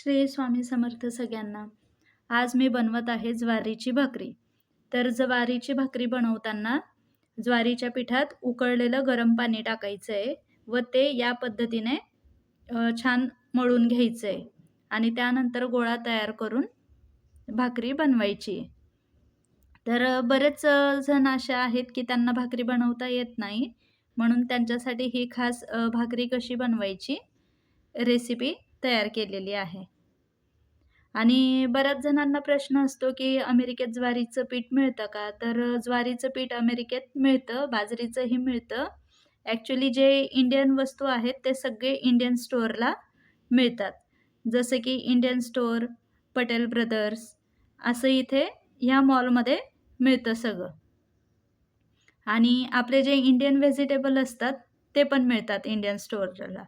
श्री स्वामी समर्थ सगळ्यांना. आज मी बनवत आहे ज्वारीची भाकरी. तर ज्वारीची भाकरी बनवताना ज्वारीच्या पिठात उकळलेलं गरम पाणी टाकायचं आहे व ते या पद्धतीने छान मळून घ्यायचं आहे आणि त्यानंतर गोळा तयार करून भाकरी बनवायची. तर बरेच जण असे आहेत की त्यांना भाकरी बनवता येत नाही म्हणून त्यांच्यासाठी ही खास भाकरी कशी बनवायची? रेसिपी तयार केलेली आहे. आणि बऱ्याच जणांना प्रश्न असतो की अमेरिकेत ज्वारीचं पीठ मिळतं का? तर ज्वारीचं पीठ अमेरिकेत मिळतं बाजरीचंही मिळतं. ॲक्च्युली जे इंडियन वस्तू आहेत ते सगळे इंडियन स्टोअरला मिळतात. जसं की इंडियन स्टोअर पटेल ब्रदर्स असं इथे ह्या मॉलमध्ये मिळतं सगळं. आणि आपले जे इंडियन व्हेजिटेबल असतात ते पण मिळतात इंडियन स्टोअरला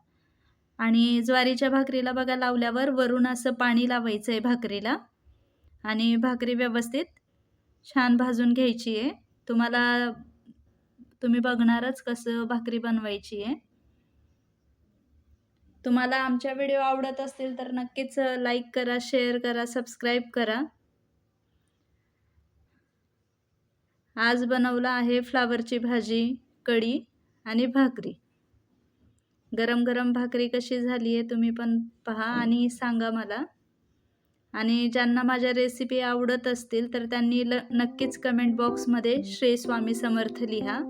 आणि ज्वारीच्या भाकरीला बघा लावल्यावर वरून असं पाणी लावायचं आहे भाकरीला. आणि भाकरी व्यवस्थित छान भाजून घ्यायची आहे तुम्हाला तुम्ही बघणारच कसं भाकरी बनवायची आहे तुम्हाला आमच्या व्हिडिओ आवडत असतील तर नक्कीच लाईक करा शेअर करा सबस्क्राईब करा. आज बनवलं आहे फ्लावरची भाजी कढी आणि भाकरी. गरम गरम भाकरी कशी झाली आहे तुम्ही पण पहा आणि सांगा मला. आणि ज्यांना माझ्या रेसिपी आवडत असतील तर त्यांनी ल नक्कीच कमेंट बॉक्समध्ये श्री स्वामी समर्थ लिहा.